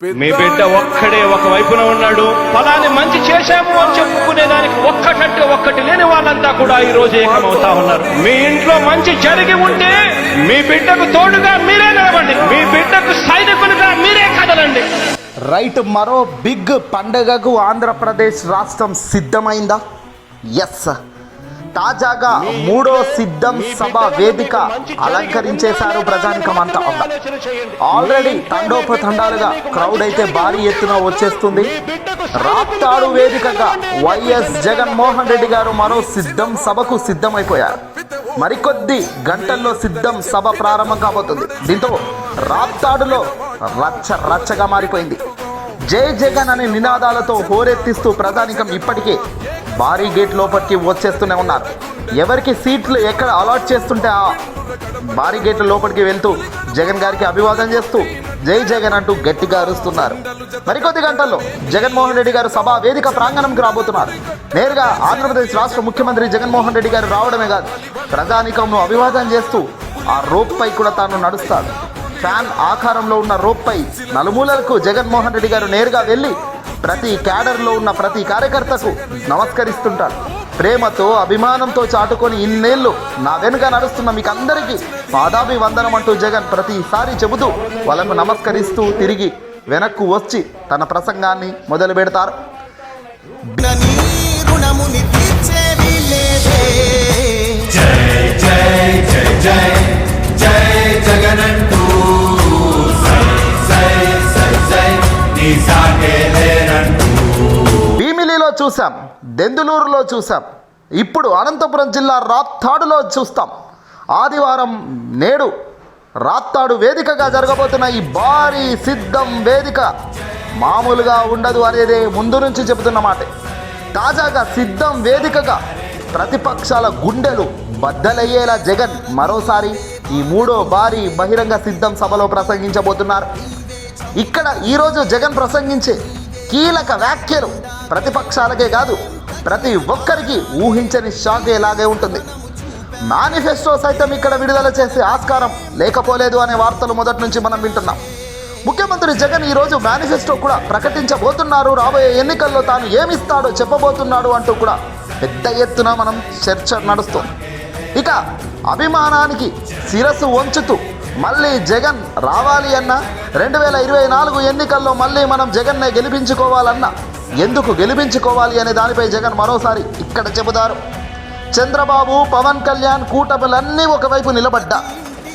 మీ బిడ్డ ఒక్కడే ఒక వైపున ఉన్నాడు. ఫలాన్ని మంచి చేశాము అని చెప్పుకునే దానికి ఒక్కటంటే ఒక్కటి లేని వాళ్ళంతా కూడా ఈ రోజు ఏకమవుతా ఉన్నారు. మీ ఇంట్లో మంచి జరిగి ఉంటే మీ బిడ్డకు తోడుగా మీరే నిలబండి మీ బిడ్డకు సైనికులుగా మీరే కదలండి. రైట్ మరో బిగ్ పండగకు ఆంధ్రప్రదేశ్ రాష్ట్రం సిద్ధమైందా? ఎస్ తాజాగా మూడో సిద్ధం సభ వేదిక అలంకరించేశారు ప్రజానికం అంతా ఆల్రెడీ తండోపతండాలుగా క్రౌడ్ అయితే భారీ ఎత్తున వచ్చేస్తుంది. రాప్తాడు వేదికగా వైఎస్ జగన్మోహన్ రెడ్డి గారు మరో సిద్ధం సభకు సిద్ధమైపోయారు. మరికొద్ది గంటల్లో సిద్ధం సభ ప్రారంభం కాబోతుంది. దీంతో రాప్తాడులో రచ్చ రచ్చగా మారిపోయింది. జై జగన్ అనే నినాదాలతో హోరెత్తిస్తూ ప్రధానికం ఇప్పటికే భారీ గేట్ లోపలికి వచ్చేస్తూనే ఉన్నారు. ఎవరికి సీట్లు ఎక్కడ అలాట్ చేస్తుంటే ఆ భారీ గేట్ల లోపలికి వెళ్తూ జగన్ గారికి అభివాదం చేస్తూ జై జగన్ అంటూ గట్టిగా అరుస్తున్నారు. మరికొద్ది గంటల్లో జగన్మోహన్ రెడ్డి గారు సభా వేదిక ప్రాంగణంకి రాబోతున్నారు. నేరుగా ఆంధ్రప్రదేశ్ రాష్ట్ర ముఖ్యమంత్రి జగన్మోహన్ రెడ్డి గారు రావడమే కాదు ప్రజానికంను అభివాదం చేస్తూ ఆ రోప్ పై కూడా తాను నడుస్తాడు. ఫ్యాన్ ఆకారంలో ఉన్న రోప్ పై నలుమూలలకు జగన్మోహన్ రెడ్డి గారు నేరుగా వెళ్ళి ప్రతి క్యాడర్లో ఉన్న ప్రతి కార్యకర్తకు నమస్కరిస్తుంటారు ప్రేమతో అభిమానంతో చాటుకొని ఇన్నేళ్ళు నా వెనుక నడుస్తున్న మీకు అందరికీ పాదాభివందనం అంటూ జగన్ ప్రతిసారి చెబుతూ వాళ్ళను నమస్కరిస్తూ తిరిగి వెనక్కు వచ్చి తన ప్రసంగాన్ని మొదలు పెడతారు. చూసాం దెందులూరులో చూసాం ఇప్పుడు అనంతపురం జిల్లా రాప్తాడులో చూస్తాం. ఆదివారం నేడు రాప్తాడు వేదికగా జరగబోతున్న ఈ భారీ సిద్ధం వేదిక మామూలుగా ఉండదు అనేదే ముందు నుంచి చెబుతున్న మాట. తాజాగా సిద్ధం వేదికగా ప్రతిపక్షాల గుండెలు బద్దలయ్యేలా జగన్ మరోసారి ఈ మూడో భారీ బహిరంగ సిద్ధం సభలో ప్రసంగించబోతున్నారు. ఇక్కడ ఈరోజు జగన్ ప్రసంగించే కీలక వ్యాఖ్యలు ప్రతిపక్షాలకే కాదు ప్రతి ఒక్కరికి ఊహించని షాక్ ఇలాగే ఉంటుంది. మేనిఫెస్టో సైతం ఇక్కడ విడుదల చేసే ఆస్కారం లేకపోలేదు అనే వార్తలు మొదటి నుంచి మనం వింటున్నాం. ముఖ్యమంత్రి జగన్ ఈరోజు మేనిఫెస్టో కూడా ప్రకటించబోతున్నారు. రాబోయే ఎన్నికల్లో తాను ఏమిస్తాడో చెప్పబోతున్నాడు అంటూ కూడా పెద్ద ఎత్తున మనం చర్చ నడుస్తుంది. ఇక అభిమానానికి శిరస్సు వంచుతూ మళ్ళీ జగన్ రావాలి అన్న రెండు వేల ఇరవై నాలుగు ఎన్నికల్లో మళ్ళీ మనం జగన్నే గెలిపించుకోవాలన్నా ఎందుకు గెలిపించుకోవాలి అనే దానిపై జగన్ మరోసారి ఇక్కడ చెబుతారు. చంద్రబాబు పవన్ కళ్యాణ్ కూటములన్నీ ఒకవైపు నిలబడ్డా.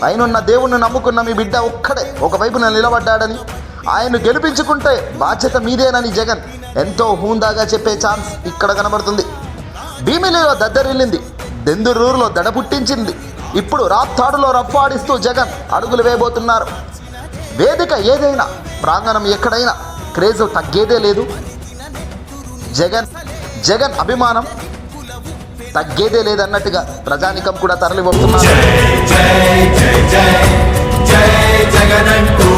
ఆయనున్న దేవుణ్ణి నమ్ముకున్న మీ బిడ్డ ఒక్కడే ఒకవైపున నిలబడ్డాడని. ఆయన గెలిపించుకుంటే బాధ్యత మీదేనని జగన్ ఎంతో హూందాగా చెప్పే ఛాన్స్ ఇక్కడ కనబడుతుంది. భీమిలిలో దద్దరిల్లింది దెందురూరులో దడ పుట్టించింది. ఇప్పుడు రాప్తాడులో రప్పాడిస్తూ జగన్ అడుగులు వేయబోతున్నారు. వేదిక ఏదైనా ప్రాంగణం ఎక్కడైనా క్రేజ్ తగ్గేదే లేదు. జగన్ జగన్ అభిమానం తగ్గేదే లేదన్నట్టుగా ప్రజానికం కూడా తరలి వస్తున్నారు జై జై జై జై జగనంటూ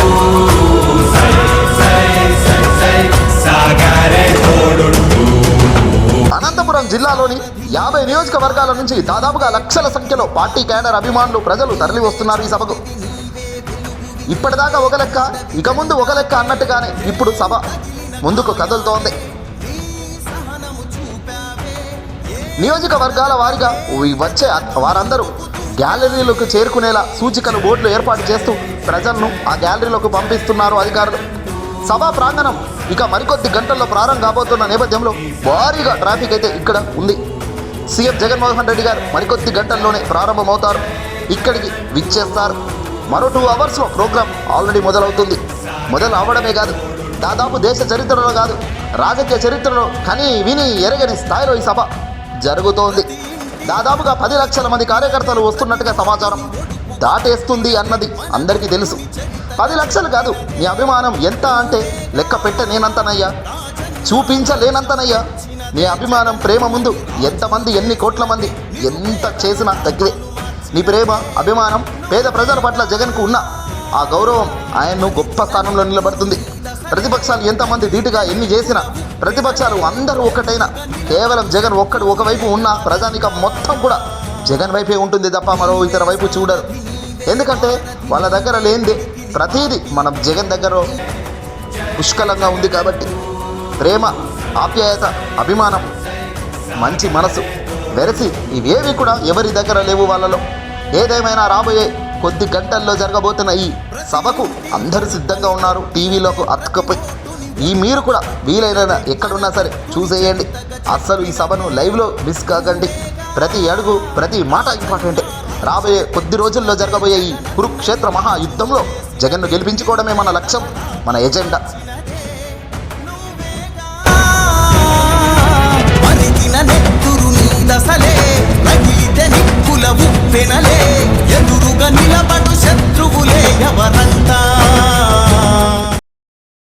సై సై సై సై సాగారే తోడుంటూ. అనంతపురం జిల్లాలోని యాభై నియోజకవర్గాల నుంచి దాదాపుగా లక్షల సంఖ్యలో పార్టీ క్యాడర్ అభిమానులు ప్రజలు తరలి వస్తున్నారు ఈ సభకు. ఇప్పటిదాకా ఒక లెక్క ఇక ముందు ఒక లెక్క అన్నట్టుగానే ఇప్పుడు సభ ముందుకు కదులుతోంది. నియోజకవర్గాల వారిగా వచ్చే వారందరూ గ్యాలరీలకు చేరుకునేలా సూచికలు బోర్డులు ఏర్పాటు చేస్తూ ప్రజలను ఆ గ్యాలరీలోకి పంపిస్తున్నారు అధికారులు. సభా ప్రాంగణం ఇక మరికొద్ది గంటల్లో ప్రారంభం కాబోతున్న నేపథ్యంలో భారీగా ట్రాఫిక్ అయితే ఇక్కడ ఉంది. సీఎం జగన్మోహన్ రెడ్డి గారు మరికొద్ది గంటల్లోనే ప్రారంభమవుతారు. ఇక్కడికి విచ్చేస్తారు. మరో టూ అవర్స్లో ప్రోగ్రాం ఆల్రెడీ మొదలవుతుంది. మొదలు అవ్వడమే కాదు దాదాపు దేశ చరిత్రలో కాదు రాజకీయ చరిత్రలో కని విని ఎరగని స్థాయిలో ఈ సభ జరుగుతోంది. దాదాపుగా పది లక్షల మంది కార్యకర్తలు వస్తున్నట్టుగా సమాచారం దాటేస్తుంది అన్నది అందరికీ తెలుసు. పది లక్షలు కాదు నీ అభిమానం ఎంత అంటే లెక్క పెట్టనేనంతనయ్యా చూపించలేనంతనయ్యా. నీ అభిమానం ప్రేమ ముందు ఎంతమంది ఎన్ని కోట్ల మంది ఎంత చేసినా తగ్గిదే. నీ ప్రేమ అభిమానం పేద ప్రజల పట్ల జగన్కు ఉన్న ఆ గౌరవం ఆయన్ను గొప్ప స్థానంలో నిలబడుతుంది. ప్రతిపక్షాలు ఎంతమంది ధీటుగా ఎన్ని చేసినా ప్రతిపక్షాలు అందరూ ఒక్కటైనా. కేవలం జగన్ ఒక్కడు ఒకవైపు ఉన్న ప్రజానికం మొత్తం కూడా జగన్ వైపే ఉంటుంది తప్ప మరో ఇతర వైపు చూడరు. ఎందుకంటే వాళ్ళ దగ్గర లేనిదే ప్రతిదీ మనం జగన్ దగ్గర పుష్కలంగా ఉంది కాబట్టి. ప్రేమ ఆప్యాయత అభిమానం మంచి మనసు వెరసి ఇవేవి కూడా ఎవరి దగ్గర లేవు వాళ్ళలో. ఏదేమైనా రాబోయే కొద్ది గంటల్లో జరగబోతున్న ఈ సభకు అందరూ సిద్ధంగా ఉన్నారు. టీవీలోకి అతుకపోయి ఈ మీరు కూడా వీలైన ఎక్కడున్నా సరే చూసేయండి. అస్సలు ఈ సభను లైవ్లో మిస్ కాకండి. ప్రతి అడుగు ప్రతి మాట ఇంపార్టెంటే. రాబోయే కొద్ది రోజుల్లో జరగబోయే ఈ కురుక్షేత్ర మహాయుద్ధంలో జగన్ను గెలిపించుకోవడమే మన లక్ష్యం మన ఎజెండా.